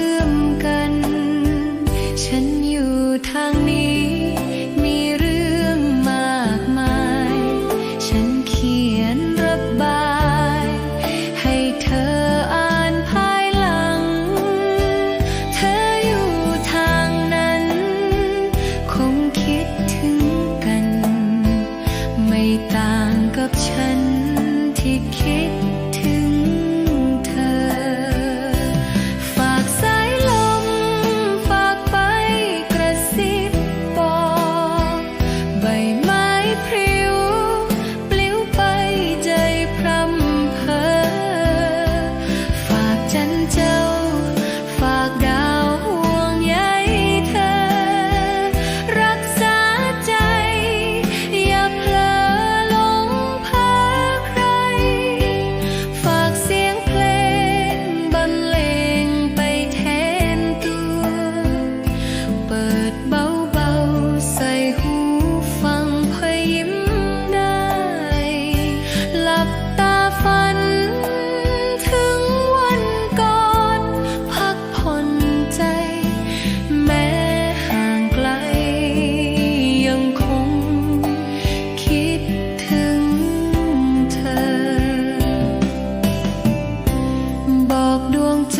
You.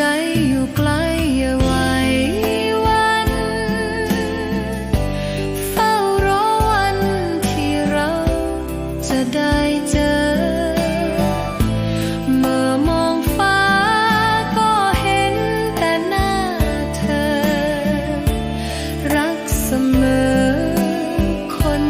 ใจอยู่ไกลอย่ไหววัน เฝ้ารอวันที่เราจะได้เจอ เมื่อมองฟ้าก็เห็นแต่หน้าเธอ รักเสมอคน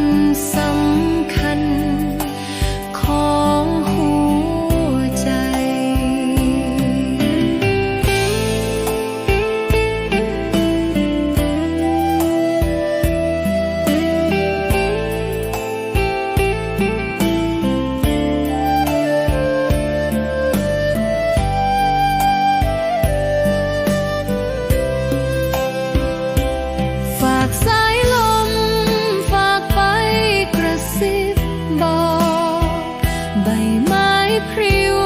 บอกใบไม้พริ้ว